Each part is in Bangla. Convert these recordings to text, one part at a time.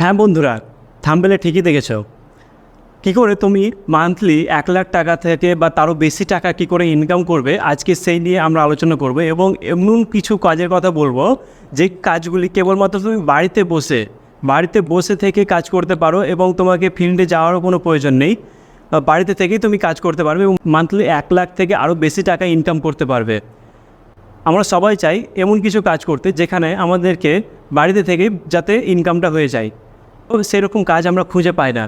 হ্যাঁ বন্ধুরা থাম্বেলে ঠিকই দেখেছ। কী করে তুমি মান্থলি এক লাখ টাকা থেকে বা তারও বেশি টাকা কী করে ইনকাম করবে, আজকে সেই নিয়ে আমরা আলোচনা করব এবং এমন কিছু কাজের কথা বলব, যে কাজগুলি কেবলমাত্র তুমি বাড়িতে বসে বাড়িতে বসে থেকে কাজ করতে পারো এবং তোমাকে ফিল্ডে যাওয়ারও কোনো প্রয়োজন নেই। বাড়িতে থেকেই তুমি কাজ করতে পারবে এবং মান্থলি এক লাখ থেকে আরও বেশি টাকা ইনকাম করতে পারবে। আমরা সবাই চাই এমন কিছু কাজ করতে যেখানে আমাদেরকে বাড়িতে থেকে যাতে ইনকামটা হয়ে যায়। ও সেরকম কাজ আমরা খুঁজে পাই না।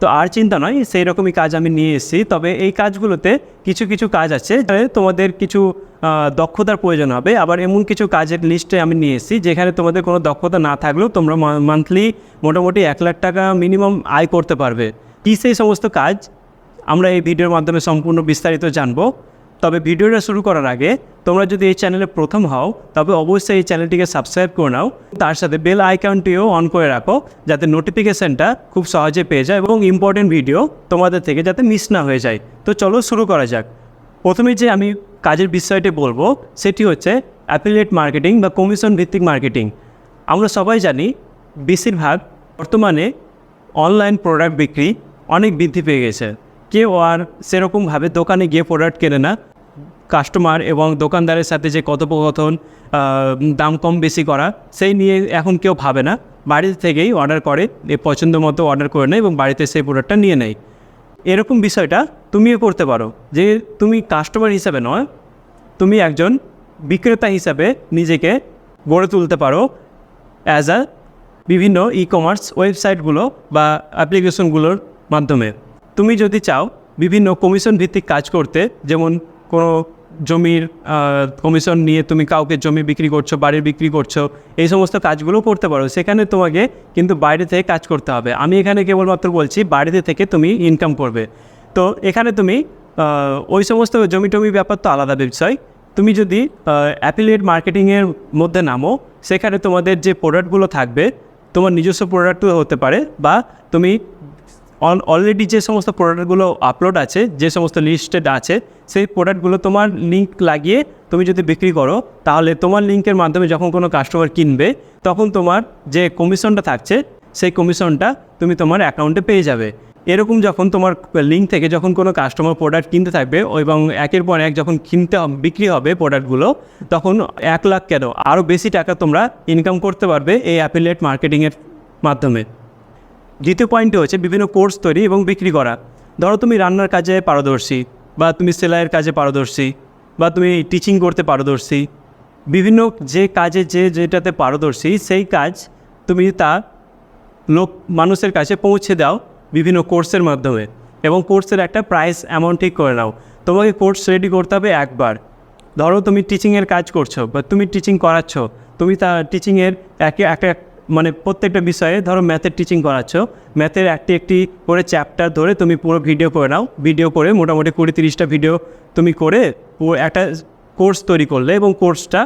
তো আর চিন্তা নয় সেই রকমই কাজ আমি নিয়ে এসেছি। তবে এই কাজগুলোতে কিছু কিছু কাজ আছে তোমাদের কিছু দক্ষতার প্রয়োজন হবে। আবার এমন কিছু কাজের লিস্টে আমি নিয়ে এসেছি, যেখানে তোমাদের কোনো দক্ষতা না থাকলেও তোমরা মান্থলি মোটামুটি এক লাখ টাকা মিনিমাম আয় করতে পারবে। কী সেই সমস্ত কাজ? আমরা এই ভিডিওর মাধ্যমে সম্পূর্ণ বিস্তারিত জানব। তবে ভিডিওটা শুরু করার আগে তোমরা যদি এই চ্যানেলে প্রথম হও, তবে অবশ্যই এই চ্যানেলটিকে সাবস্ক্রাইব করে নাও। তার সাথে বেল আইকনটিও অন করে রাখো, যাতে নোটিফিকেশানটা খুব সহজে পেয়ে যায় এবং ইম্পর্টেন্ট ভিডিও তোমাদের থেকে যাতে মিস না হয়ে যায়। তো চলো শুরু করা যাক। প্রথমে যে আমি কাজের বিষয়টি বলব, সেটি হচ্ছে অ্যাফিলিয়েট মার্কেটিং বা কমিশন ভিত্তিক মার্কেটিং আমরা সবাই জানি, বেশিরভাগ বর্তমানে অনলাইন প্রোডাক্ট বিক্রি অনেক বৃদ্ধি পেয়ে গেছে। কেউ আর সেরকমভাবে দোকানে গিয়ে প্রোডাক্ট কেনে না। কাস্টমার এবং দোকানদারের সাথে যে কথোপকথন দাম কম বেশি করা, সেই নিয়ে এখন কেউ ভাবে না। বাড়ি থেকেই অর্ডার করে, এ পছন্দ মতো অর্ডার করে নেয় এবং বাড়িতে সেই প্রোডাক্টটা নিয়ে নেয়। এরকম বিষয়টা তুমিও করতে পারো যে তুমি কাস্টমার হিসাবে নয়, তুমি একজন বিক্রেতা হিসাবে নিজেকে গড়ে তুলতে পারো অ্যাজ আ বিভিন্ন ই কমার্স ওয়েবসাইটগুলো বা অ্যাপ্লিকেশনগুলোর মাধ্যমে। তুমি যদি চাও বিভিন্ন কমিশন ভিত্তিক কাজ করতে, যেমন কোনো জমির কমিশন নিয়ে তুমি কাউকে জমি বিক্রি করছ, বাড়ির বিক্রি করছ, এই সমস্ত কাজগুলো করতে পারো। সেখানে তোমাকে কিন্তু বাইরে থেকে কাজ করতে হবে। আমি এখানে কেবলমাত্র বলছি, বাড়িতে থেকে তুমি ইনকাম করবে। তো এখানে তুমি ওই সমস্ত জমি টমি ব্যাপার তো আলাদা বিষয়। তুমি যদি অ্যাফিলিয়েট মার্কেটিংয়ের মধ্যে নামো, সেখানে তোমাদের যে প্রোডাক্টগুলো থাকবে, তোমার নিজস্ব প্রোডাক্টও হতে পারে, বা তুমি অলরেডি যে সমস্ত প্রোডাক্টগুলো আপলোড আছে, যে সমস্ত লিস্টেড আছে, সেই প্রোডাক্টগুলো তোমার লিঙ্ক লাগিয়ে তুমি যদি বিক্রি করো, তাহলে তোমার লিঙ্কের মাধ্যমে যখন কোনো কাস্টমার কিনবে, তখন তোমার যে কমিশনটা থাকছে, সেই কমিশনটা তুমি তোমার অ্যাকাউন্টে পেয়ে যাবে। এরকম যখন তোমার লিঙ্ক থেকে যখন কোনো কাস্টমার প্রোডাক্ট কিনতে থাকবে, এবং একের পর এক যখন কিনতে বিক্রি হবে প্রোডাক্টগুলো তখন এক লাখ কেন? আরও বেশি টাকা তোমরা ইনকাম করতে পারবে এই অ্যাপিলেট মার্কেটিংয়ের মাধ্যমে। দ্বিতীয় পয়েন্টটি হচ্ছে বিভিন্ন কোর্স তৈরি এবং বিক্রি করা। ধরো তুমি রান্নার কাজে পারদর্শী বা তুমি সেলাইয়ের কাজে পারদর্শী বা তুমি টিচিং করতে পারদর্শী। বিভিন্ন যে কাজে যে যেটাতে পারদর্শী সেই কাজ তুমি তা লোক, মানুষের কাছে পৌঁছে দাও বিভিন্ন কোর্সের মাধ্যমে এবং কোর্সের একটা প্রাইস অ্যামাউন্ট ঠিক করে নাও। তোমাকে কোর্স রেডি করতে হবে একবার। ধরো তুমি টিচিংয়ের কাজ করছ বা তুমি টিচিং করাচ্ছ, তুমি তা টিচিংয়ের একে এক এক মানে প্রত্যেকটা বিষয়ে ধরো ম্যাথের টিচিং করাচ্ছ। ম্যাথের একটি একটি করে চ্যাপ্টার ধরে তুমি পুরো ভিডিও করে নাও। ভিডিও করে মোটামুটি কুড়ি তিরিশটা ভিডিও তুমি করে পুরো একটা কোর্স তৈরি করলে এবং কোর্সটা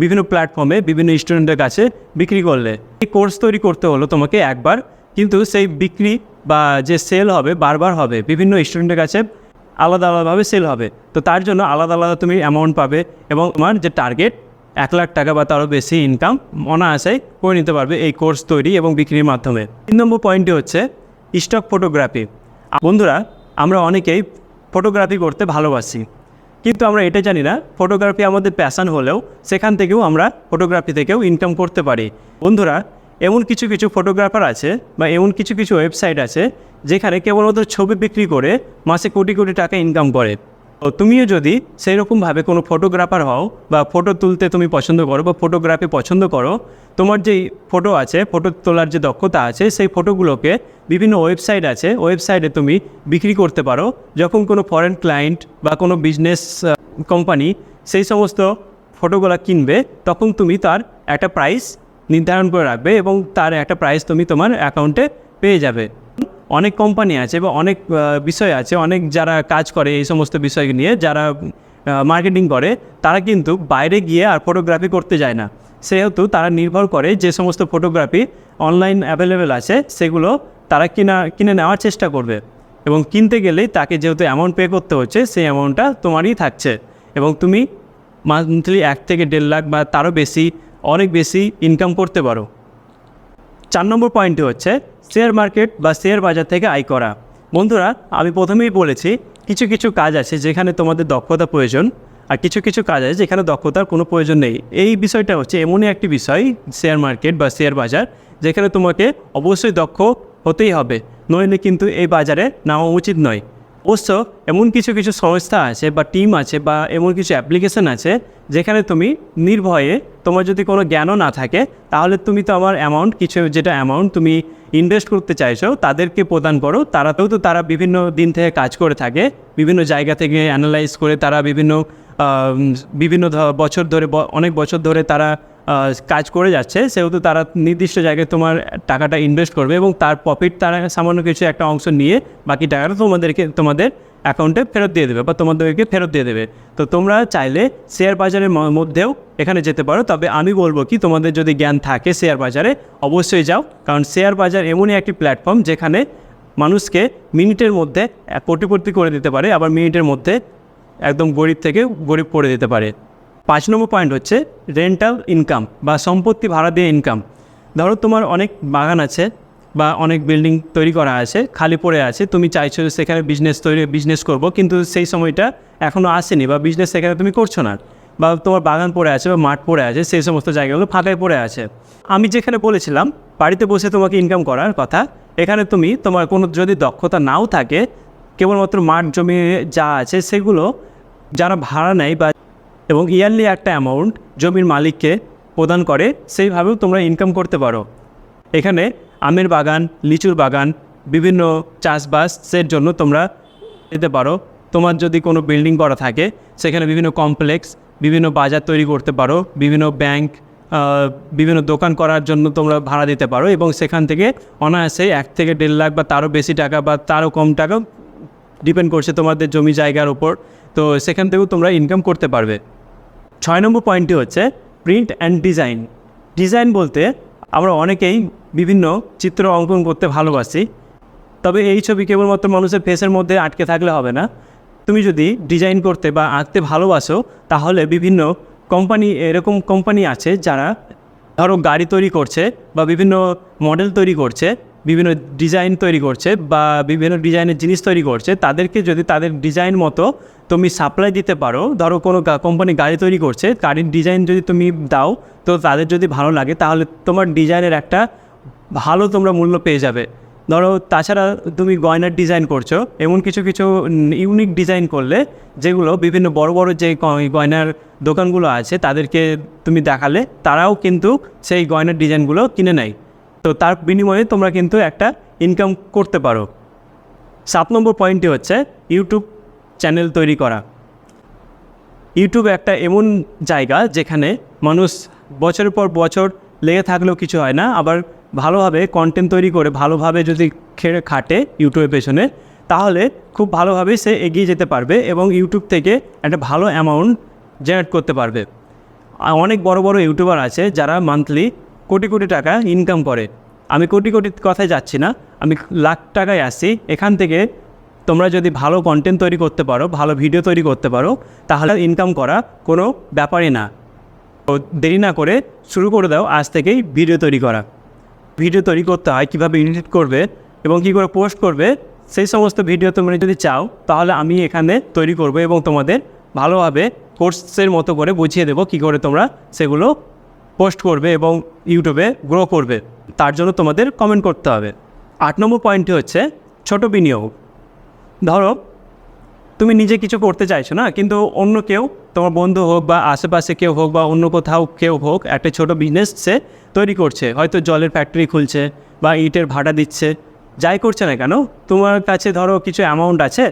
বিভিন্ন প্ল্যাটফর্মে বিভিন্ন স্টুডেন্টের কাছে বিক্রি করলে। এই কোর্স তৈরি করতে হলো তোমাকে একবার, কিন্তু সেই বিক্রি বা যে সেল হবে বারবার হবে, বিভিন্ন স্টুডেন্টের কাছে আলাদা আলাদাভাবে সেল হবে। তো তার জন্য আলাদা আলাদা তুমি অ্যামাউন্ট পাবে এবং তোমার যে টার্গেট এক লাখ টাকা বা তারও বেশি ইনকাম অনায়াসায় করে নিতে পারবে এই কোর্স তৈরি এবং বিক্রির মাধ্যমে। তিন নম্বর পয়েন্টটি হচ্ছে স্টক ফটোগ্রাফি বন্ধুরা, আমরা অনেকেই ফটোগ্রাফি করতে ভালোবাসি, কিন্তু আমরা এটা জানি না ফটোগ্রাফি আমাদের প্যাশান হলেও সেখান থেকেও আমরা ফটোগ্রাফি থেকেও ইনকাম করতে পারি। বন্ধুরা, এমন কিছু কিছু ফটোগ্রাফার আছে বা এমন কিছু কিছু ওয়েবসাইট আছে যেখানে কেবলমাত্র ছবি বিক্রি করে মাসে কোটি কোটি টাকা ইনকাম করে। তুমিও যদি সেই রকমভাবে কোনো ফটোগ্রাফার হও বা ফটো তুলতে তুমি পছন্দ করো বা ফটোগ্রাফি পছন্দ করো, তোমার যেই ফটো আছে ফটো তোলার যে দক্ষতা আছে, সেই ফটোগুলোকে বিভিন্ন ওয়েবসাইট আছে ওয়েবসাইটে তুমি বিক্রি করতে পারো। যখন কোনো ফরেন ক্লায়েন্ট বা কোনো বিজনেস কোম্পানি সেই সমস্ত ফটোগুলো কিনবে, তখন তুমি তার একটা প্রাইস নির্ধারণ করে রাখবে এবং তার একটা প্রাইস তুমি তোমার অ্যাকাউন্টে পেয়ে যাবে। অনেক কোম্পানি আছে বা অনেক বিষয় আছে, অনেক যারা কাজ করে এই সমস্ত বিষয় নিয়ে, যারা মার্কেটিং করে, তারা কিন্তু বাইরে গিয়ে আর ফটোগ্রাফি করতে যায় না। সেহেতু তারা নির্ভর করে যে সমস্ত ফটোগ্রাফি অনলাইন অ্যাভেলেবেল আছে, সেগুলো তারা কিনা, কিনে নেওয়ার চেষ্টা করবে। এবং কিনতে গেলেই তাকে যেহেতু অ্যামাউন্ট পে করতে হচ্ছে, সেই অ্যামাউন্টটা তোমারই থাকছে। এবং তুমি মান্থলি এক থেকে দেড় লাখ বা তারও বেশি, অনেক বেশি ইনকাম করতে পারো। চার নম্বর পয়েন্টটি হচ্ছে শেয়ার মার্কেট বা শেয়ার বাজার থেকে আয় করা। বন্ধুরা, আমি প্রথমেই বলেছি, কিছু কিছু কাজ আছে যেখানে তোমাদের দক্ষতা প্রয়োজন আর কিছু কিছু কাজ আছে যেখানে দক্ষতার কোনো প্রয়োজন নেই। এই বিষয়টা হচ্ছে এমনই একটি বিষয়, শেয়ার মার্কেট বা শেয়ার বাজার, যেখানে তোমাকে অবশ্যই দক্ষ হতেই হবে। নইলে কিন্তু এই বাজারে নেওয়া উচিত নয়। অবশ্য এমন কিছু কিছু সংস্থা আছে বা টিম আছে বা এমন কিছু অ্যাপ্লিকেশন আছে যেখানে তুমি নির্ভয়ে তোমার যদি কোনো জ্ঞানও না থাকে, তাহলে তুমি তো আমার অ্যামাউন্ট কিছু যেটা অ্যামাউন্ট তুমি ইনভেস্ট করতে চাইছো, তাদেরকে প্রদান করো। তারাতেও তো তারা বিভিন্ন দিন থেকে কাজ করে থাকে, বিভিন্ন জায়গা থেকে অ্যানালাইজ করে তারা বিভিন্ন বিভিন্ন বছর ধরে অনেক বছর ধরে তারা কাজ করে যাচ্ছে। সেহেতু তারা নির্দিষ্ট জায়গায় তোমার টাকাটা ইনভেস্ট করবে এবং তার প্রফিট তারা সামান্য কিছু একটা অংশ নিয়ে বাকি টাকাটা তোমাদেরকে, তোমাদের অ্যাকাউন্টে ফেরত দিয়ে দেবে বা তোমাদেরকে ফেরত দিয়ে দেবে। তো তোমরা চাইলে শেয়ার বাজারের মধ্যেও এখানে যেতে পারো। তবে আমি বলব কি, তোমাদের যদি জ্ঞান থাকে শেয়ার বাজারে, অবশ্যই যাও। কারণ শেয়ার বাজার এমনই একটি প্ল্যাটফর্ম যেখানে মানুষকে মিনিটের মধ্যে কোটিপতি করে দিতে পারে, আবার মিনিটের মধ্যে একদম গরিব থেকে গরিব করে দিতে পারে। পাঁচ নম্বর পয়েন্ট হচ্ছে রেন্টাল ইনকাম বা সম্পত্তি ভাড়া দিয়ে ইনকাম ধরো তোমার অনেক বাগান আছে বা অনেক বিল্ডিং তৈরি করা আছে, খালি পড়ে আছে, তুমি চাইছো সেখানে বিজনেস তৈরি বিজনেস করব, কিন্তু সেই সময়টা এখনও আসেনি বা বিজনেস সেখানে তুমি করছ না বা তোমার বাগান পড়ে আছে বা মাঠ পড়ে আছে, সেই সমস্ত জায়গাগুলো ফাঁকায় পড়ে আছে। আমি যেখানে বলেছিলাম, বাড়িতে বসে তোমাকে ইনকাম করার কথা, এখানে তুমি তোমার কোনো যদি দক্ষতা নাও থাকে, কেবলমাত্র মাঠ জমি যা আছে সেগুলো যারা ভাড়া নেয় বা এবং ইয়ারলি একটা অ্যামাউন্ট জমির মালিককে প্রদান করে, সেইভাবেও তোমরা ইনকাম করতে পারো। এখানে আমের বাগান, লিচুর বাগান, বিভিন্ন চাষবাসের জন্য তোমরা যেতে পারো। তোমার যদি কোনো বিল্ডিং করা থাকে, সেখানে বিভিন্ন কমপ্লেক্স, বিভিন্ন বাজার তৈরি করতে পারো, বিভিন্ন ব্যাংক বিভিন্ন দোকান করার জন্য তোমরা ভাড়া দিতে পারো এবং সেখান থেকে অনায়াসে এক থেকে দেড় লাখ বা তারও বেশি টাকা বা তারও কম টাকা ডিপেন্ড করছে তোমাদের জমি জায়গার ওপর তো সেখান থেকেও তোমরা ইনকাম করতে পারবে। ছয় নম্বর পয়েন্টটি হচ্ছে প্রিন্ট অ্যান্ড ডিজাইন। ডিজাইন বলতে আমরা অনেকেই বিভিন্ন চিত্র অঙ্কন করতে ভালোবাসি। তবে এই ছবি কেবলমাত্র মানুষের ফেসের মধ্যে আটকে থাকলে হবে না। তুমি যদি ডিজাইন করতে বা আঁকতে ভালোবাসো, তাহলে বিভিন্ন কোম্পানি এরকম কোম্পানি আছে যারা ধরো গাড়ি তৈরি করছে বা বিভিন্ন মডেল তৈরি করছে, বিভিন্ন ডিজাইন তৈরি করছে বা বিভিন্ন ডিজাইনের জিনিস তৈরি করছে, তাদেরকে যদি তাদের ডিজাইন মতো তুমি সাপ্লাই দিতে পারো, ধরো কোনো কোম্পানি গাড়ি তৈরি করছে, গাড়ির ডিজাইন যদি তুমি দাও, তো তাদের যদি ভালো লাগে, তাহলে তোমার ডিজাইনের একটা ভালো তোমরা মূল্য পেয়ে যাবে। ধরো, তাছাড়া তুমি গয়নার ডিজাইন করছ, এমন কিছু কিছু ইউনিক ডিজাইন করলে, যেগুলো বিভিন্ন বড় বড় যে গয়নার দোকানগুলো আছে, তাদেরকে তুমি দেখালে, তারাও কিন্তু সেই গয়নার ডিজাইনগুলো কিনে নেয়। তো তার বিনিময়ে তোমরা কিন্তু একটা ইনকাম করতে পারো। সাত নম্বর পয়েন্টটি হচ্ছে ইউটিউব চ্যানেল তৈরি করা। ইউটিউব একটা এমন জায়গা যেখানে মানুষ বছরের পর বছর লেগে থাকলেও কিছু হয় না, আবার ভালোভাবে কন্টেন্ট তৈরি করে ভালোভাবে যদি খেড়ে খাটে ইউটিউবের পেছনে, তাহলে খুব ভালোভাবে সে এগিয়ে যেতে পারবে এবং ইউটিউব থেকে একটা ভালো অ্যামাউন্ট জেনারেট করতে পারবে। অনেক বড় বড় ইউটিউবার আছে যারা মান্থলি কোটি কোটি টাকা ইনকাম করে। আমি কোটি কোটি কথায় যাচ্ছি না, আমি লাখ টাকায় আসছি এখান থেকে তোমরা যদি ভালো কন্টেন্ট তৈরি করতে পারো, ভালো ভিডিও তৈরি করতে পারো, তাহলে ইনকাম করা কোনো ব্যাপারই না। তো দেরি না করে শুরু করে দাও আজ থেকেই ভিডিও তৈরি করা। ভিডিও তৈরি করতে হয়, কীভাবে এডিট করবে এবং কী করে পোস্ট করবে, সেই সমস্ত ভিডিও তোমরা যদি চাও, তাহলে আমি এখানে তৈরি করব এবং তোমাদের ভালোভাবে কোর্সের মতো করে বুঝিয়ে দেবো কী করে তোমরা সেগুলো পোস্ট করবে এবং ইউটিউবে গ্রো করবে। তার জন্য তোমাদের কমেন্ট করতে হবে। আট নম্বর পয়েন্টটি হচ্ছে ছোট বিনিয়োগ। ধরো তুমি নিজে কিছু করতে চাইছো না? কিন্তু অন্য কেউ, তোমার বন্ধু হোক বা আশেপাশে কেউ হোক বা অন্য কোথাও কেউ হোক, একটা ছোট বিজনেস সে তৈরি করছে। হয়তো জলের ফ্যাক্টরি খুলছে বা ইটের ভাড়া দিচ্ছে। যাই করছে না কেন? তোমার কাছে ধরো কিছু অ্যামাউন্ট আছে।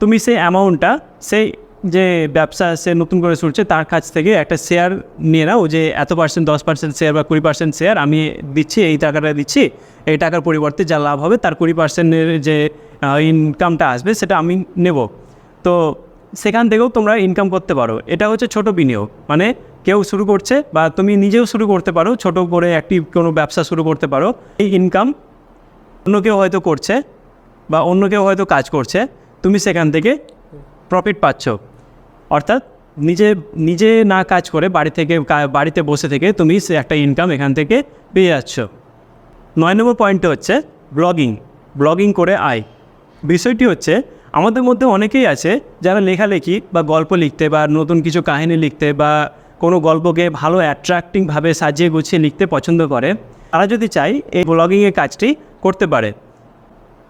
তুমি সেই অ্যামাউন্টটা সেই যে ব্যবসা সে নতুন করে শুরুছে, তার কাছ থেকে একটা শেয়ার নিয়ে নাও যে এত পার্সেন্ট দশ পার্সেন্ট শেয়ার বা কুড়ি পার্সেন্ট শেয়ার আমি দিচ্ছি, এই টাকাটা দিচ্ছি, এই টাকার পরিবর্তে যা লাভ হবে, তার কুড়ি পার্সেন্টের যে ইনকামটা আসবে, সেটা আমি নেব। তো সেখান থেকেও তোমরা ইনকাম করতে পারো। এটা হচ্ছে ছোট বিনিয়োগ। মানে কেউ শুরু করছে বা তুমি নিজেও শুরু করতে পারো, ছোট করে একটি কোনো ব্যবসা শুরু করতে পারো। এই ইনকাম অন্য কেউ হয়তো করছে বা অন্য কেউ হয়তো কাজ করছে, তুমি সেখান থেকে প্রফিট পাচ্ছ। অর্থাৎ নিজে নিজে না কাজ করে বাড়ি থেকে বাড়িতে বসে থেকে তুমি একটা ইনকাম এখান থেকে পেয়ে যাচ্ছ। নয় নম্বর পয়েন্টটা হচ্ছে ব্লগিং ব্লগিং করে আয়। বিষয়টি হচ্ছে আমাদের মধ্যে অনেকেই আছে যারা লেখালেখি বা গল্প লিখতে বা নতুন কিছু কাহিনী লিখতে বা কোনো গল্পকে ভালো অ্যাট্রাক্টিংভাবে সাজিয়ে গুছিয়ে লিখতে পছন্দ করে, তারা যদি চায় এই ব্লগিংয়ের কাজটি করতে পারে।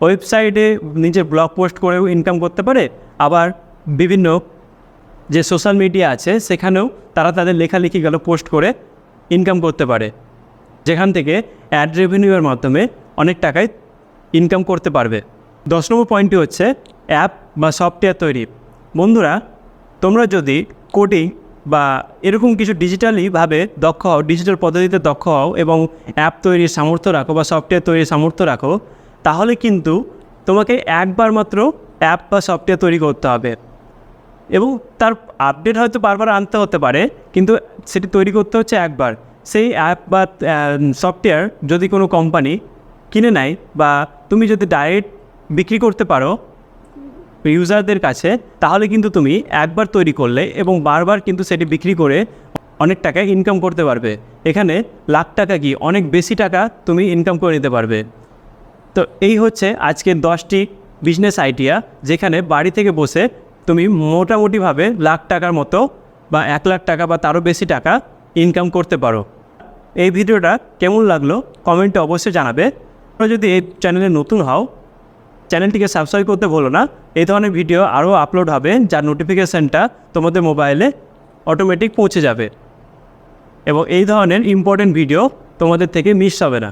ওয়েবসাইটে নিজের ব্লগ পোস্ট করেও ইনকাম করতে পারে, আবার বিভিন্ন যে সোশ্যাল মিডিয়া আছে সেখানেও তারা তাদের লেখালেখিগুলো পোস্ট করে ইনকাম করতে পারে। যেখান থেকে অ্যাড রেভিনিউয়ের মাধ্যমে অনেক টাকায় ইনকাম করতে পারবে। দশ নম্বর পয়েন্টটি হচ্ছে অ্যাপ বা সফটওয়্যার তৈরি। বন্ধুরা, তোমরা যদি কোডিং বা এরকম কিছু ডিজিটালিভাবে দক্ষ হও ডিজিটাল পদ্ধতিতে দক্ষ হও এবং অ্যাপ তৈরির সামর্থ্য রাখো বা সফটওয়্যার তৈরির সামর্থ্য রাখো, তাহলে কিন্তু তোমাকে একবার মাত্র অ্যাপ বা সফটওয়্যার তৈরি করতে হবে। এবং তার আপডেট হয়তো বারবার আনতে হতে পারে, কিন্তু সেটি তৈরি করতে হচ্ছে একবার। সেই অ্যাপ বা সফটওয়্যার যদি কোনো কোম্পানি কিনে নেয় বা তুমি যদি ডাইরেক্ট বিক্রি করতে পারো ইউজারদের কাছে, তাহলে কিন্তু তুমি একবার তৈরি করলে এবং বারবার কিন্তু সেটি বিক্রি করে অনেক টাকা ইনকাম করতে পারবে। এখানে লাখ টাকা কি অনেক বেশি টাকা তুমি ইনকাম করে নিতে পারবে। তো এই হচ্ছে আজকের দশটি বিজনেস আইডিয়া যেখানে বাড়ি থেকে বসে তুমি মোটামুটিভাবে লাখ টাকার মতো বা এক লাখ টাকা বা তারও বেশি টাকা ইনকাম করতে পারো। এই ভিডিওটা কেমন লাগল কমেন্টে অবশ্যই জানাবে। তোমরা যদি এই চ্যানেলে নতুন হও চ্যানেলটিকে সাবস্ক্রাইব করতে ভুলো না। এই ধরনের ভিডিও আরও আপলোড হবে, যার নোটিফিকেশানটা তোমাদের মোবাইলে অটোমেটিক পৌঁছে যাবে। এবং এই ধরনের ইম্পর্টেন্ট ভিডিও তোমাদের থেকে মিস হবে না।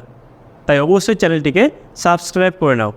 তাই অবশ্যই চ্যানেলটিকে সাবস্ক্রাইব করে নাও।